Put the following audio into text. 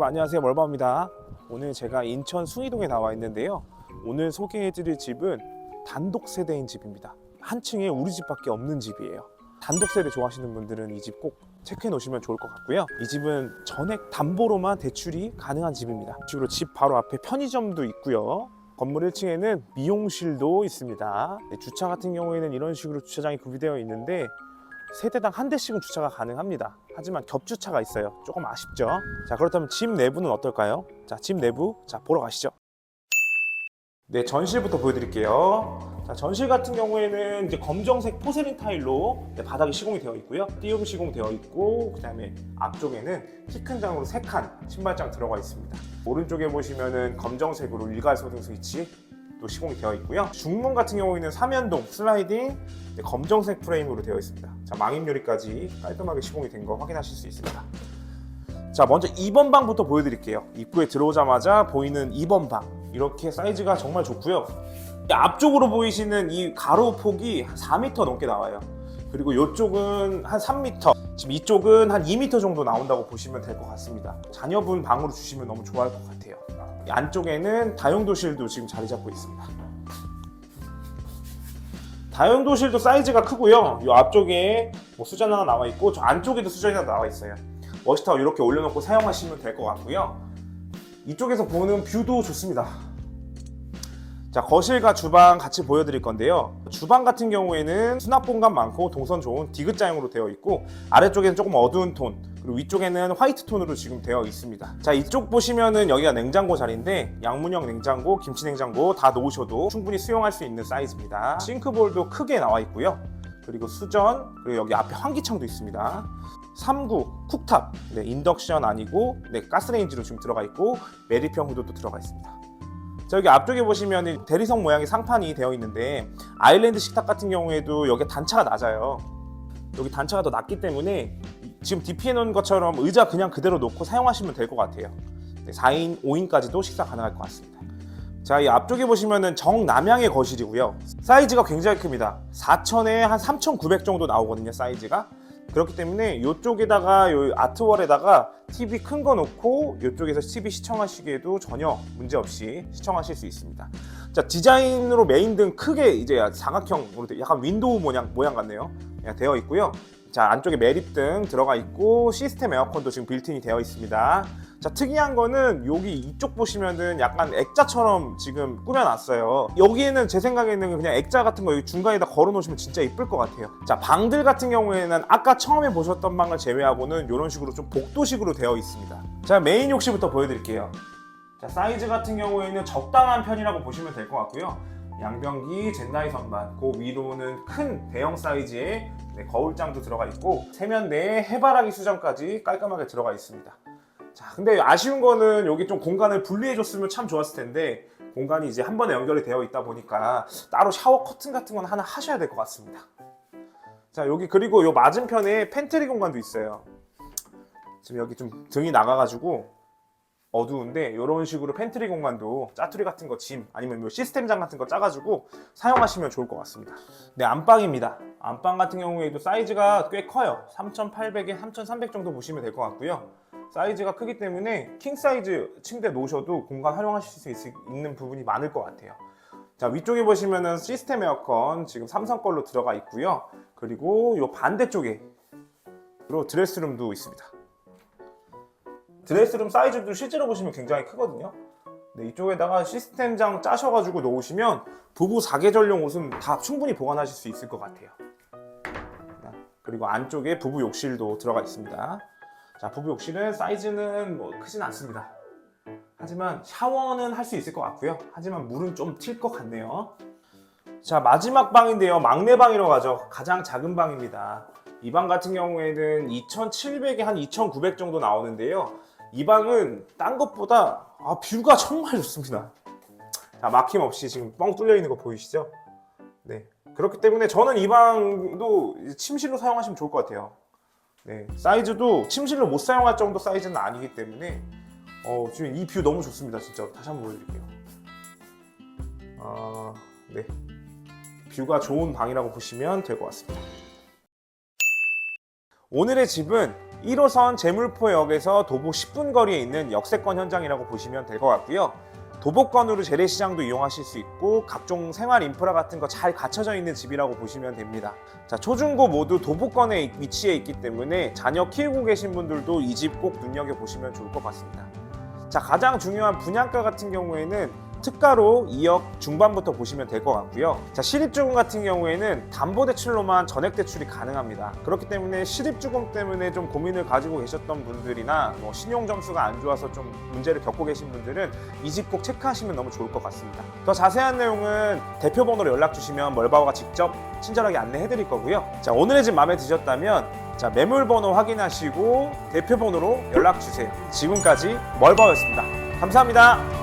여러분 안녕하세요. 멀바입니다. 오늘 제가 인천 숭이동에 나와 있는데요. 오늘 소개해 드릴 집은 단독 세대인 집입니다. 한 층에 우리 집밖에 없는 집이에요. 단독 세대 좋아하시는 분들은 이 집 꼭 체크해 놓으시면 좋을 것 같고요. 이 집은 전액 담보로만 대출이 가능한 집입니다. 집으로 집 바로 앞에 편의점도 있고요. 건물 1층에는 미용실도 있습니다. 네, 주차 같은 경우에는 이런 식으로 주차장이 구비되어 있는데 세대당 한 대씩은 주차가 가능합니다. 하지만 겹주차가 있어요. 조금 아쉽죠? 자, 그렇다면 집 내부는 어떨까요? 자, 집 내부, 자, 보러 가시죠. 네, 전실부터 보여드릴게요. 자, 전실 같은 경우에는 이제 검정색 포세린 타일로 네, 바닥이 시공이 되어 있고요. 띄움 시공 되어 있고, 그 다음에 앞쪽에는 키 큰 장으로 3칸 신발장 들어가 있습니다. 오른쪽에 보시면은 검정색으로 일괄 소등 스위치 또 시공이 되어 있고요. 중문 같은 경우에는 삼연동 슬라이딩 네, 검정색 프레임으로 되어 있습니다. 자, 망임 유리까지 깔끔하게 시공이 된 거 확인하실 수 있습니다. 자, 먼저 2번 방부터 보여드릴게요. 입구에 들어오자마자 보이는 2번 방. 이렇게 사이즈가 정말 좋고요. 이 앞쪽으로 보이시는 이 가로 폭이 한 4m 넘게 나와요. 그리고 이쪽은 한 3m, 지금 이쪽은 한 2m 정도 나온다고 보시면 될 것 같습니다. 자녀분 방으로 주시면 너무 좋아할 것 같아요. 이 안쪽에는 다용도실도 지금 자리 잡고 있습니다. 다용도실도 사이즈가 크고요. 이 앞쪽에 뭐 수전 하나 나와 있고 저 안쪽에도 수전이 하나 나와 있어요. 워시타워 이렇게 올려놓고 사용하시면 될 것 같고요. 이쪽에서 보는 뷰도 좋습니다. 자 거실과 주방 같이 보여드릴 건데요. 주방 같은 경우에는 수납 공간 많고 동선 좋은 디귿자형으로 되어 있고 아래쪽에는 조금 어두운 톤 그리고 위쪽에는 화이트 톤으로 지금 되어 있습니다. 자 이쪽 보시면은 여기가 냉장고 자리인데 양문형 냉장고, 김치 냉장고 다 놓으셔도 충분히 수용할 수 있는 사이즈입니다. 싱크볼도 크게 나와 있고요. 그리고 수전 그리고 여기 앞에 환기창도 있습니다. 3구 쿡탑 네, 인덕션 아니고 네, 가스레인지로 지금 들어가 있고 메리평 후드도 들어가 있습니다. 자 여기 앞쪽에 보시면 대리석 모양의 상판이 되어 있는데 아일랜드 식탁 같은 경우에도 여기 단차가 낮아요. 여기 단차가 더 낮기 때문에 지금 DP 해놓은 것처럼 의자 그냥 그대로 놓고 사용하시면 될 것 같아요. 네, 4인, 5인까지도 식사 가능할 것 같습니다. 자, 이 앞쪽에 보시면은 정남향의 거실이고요. 사이즈가 굉장히 큽니다. 4,000에 한 3,900 정도 나오거든요, 사이즈가. 그렇기 때문에 이쪽에다가 요 아트월에다가 TV 큰 거 놓고 이쪽에서 TV 시청하시기에도 전혀 문제 없이 시청하실 수 있습니다. 자 디자인으로 메인 등 크게 이제 사각형으로 돼- 약간 윈도우 모양 모양 같네요. 그냥 되어 있고요. 자 안쪽에 매립등 들어가 있고 시스템 에어컨도 지금 빌트인이 되어 있습니다. 자 특이한 거는 여기 이쪽 보시면은 약간 액자처럼 지금 꾸며놨어요. 여기에는 제 생각에는 그냥 액자 같은 거 여기 중간에다 걸어 놓으시면 진짜 이쁠 것 같아요. 자 방들 같은 경우에는 아까 처음에 보셨던 방을 제외하고는 이런 식으로 좀 복도식으로 되어 있습니다. 자 메인 욕실부터 보여드릴게요. 자 사이즈 같은 경우에는 적당한 편이라고 보시면 될 것 같고요. 양변기, 젠다이 선반, 그 위로는 큰 대형 사이즈의 네, 거울장도 들어가 있고 세면대에 해바라기 수정까지 깔끔하게 들어가 있습니다. 자, 근데 아쉬운 거는 여기 좀 공간을 분리해 줬으면 참 좋았을 텐데 공간이 이제 한 번에 연결이 되어 있다 보니까 따로 샤워 커튼 같은 건 하나 하셔야 될 것 같습니다. 자, 여기 그리고 요 맞은편에 팬트리 공간도 있어요. 지금 여기 좀 등이 나가가지고 어두운데 이런 식으로 팬트리 공간도 짜투리 같은 거 짐 아니면 뭐 시스템장 같은 거 짜가지고 사용하시면 좋을 것 같습니다. 네 안방입니다. 안방 같은 경우에도 사이즈가 꽤 커요. 3,800에 3,300 정도 보시면 될 것 같고요. 사이즈가 크기 때문에 킹 사이즈 침대 놓으셔도 공간 활용하실 수 있, 있는 부분이 많을 것 같아요. 자 위쪽에 보시면은 시스템 에어컨 지금 삼성 걸로 들어가 있고요. 그리고 요 반대쪽에 드레스룸도 있습니다. 드레스룸 사이즈도 실제로 보시면 굉장히 크거든요. 네, 이쪽에다가 시스템장 짜셔가지고 놓으시면 부부 사계절용 옷은 다 충분히 보관하실 수 있을 것 같아요. 네, 그리고 안쪽에 부부 욕실도 들어가 있습니다. 자, 부부 욕실은 사이즈는 뭐 크진 않습니다. 하지만 샤워는 할 수 있을 것 같고요. 하지만 물은 좀 튈 것 같네요. 자, 마지막 방인데요. 막내 방이라고 하죠. 가장 작은 방입니다. 이 방 같은 경우에는 2,700에 한 2,900 정도 나오는데요. 이 방은 딴 것보다 아, 뷰가 정말 좋습니다. 자, 막힘없이 지금 뻥 뚫려 있는 거 보이시죠? 네. 그렇기 때문에 저는 이 방도 침실로 사용하시면 좋을 것 같아요. 네. 사이즈도 침실로 못 사용할 정도 사이즈는 아니기 때문에 어, 지금 이 뷰 너무 좋습니다. 진짜 다시 한번 보여드릴게요. 아, 네. 뷰가 좋은 방이라고 보시면 될 것 같습니다. 오늘의 집은 1호선 제물포역에서 도보 10분 거리에 있는 역세권 현장이라고 보시면 될 것 같고요. 도보권으로 재래시장도 이용하실 수 있고 각종 생활 인프라 같은 거 잘 갖춰져 있는 집이라고 보시면 됩니다. 자, 초중고 모두 도보권에 위치해 있기 때문에 자녀 키우고 계신 분들도 이 집 꼭 눈여겨 보시면 좋을 것 같습니다. 자, 가장 중요한 분양가 같은 경우에는 특가로 2억 중반부터 보시면 될 것 같고요. 자, 시립주금 같은 경우에는 담보대출로만 전액대출이 가능합니다. 그렇기 때문에 시립주금 때문에 좀 고민을 가지고 계셨던 분들이나 뭐 신용점수가 안 좋아서 좀 문제를 겪고 계신 분들은 이 집 꼭 체크하시면 너무 좋을 것 같습니다. 더 자세한 내용은 대표 번호로 연락 주시면 멀바오가 직접 친절하게 안내해 드릴 거고요. 자, 오늘의 집 마음에 드셨다면 자, 매물 번호 확인하시고 대표 번호로 연락 주세요. 지금까지 멀바오였습니다. 감사합니다.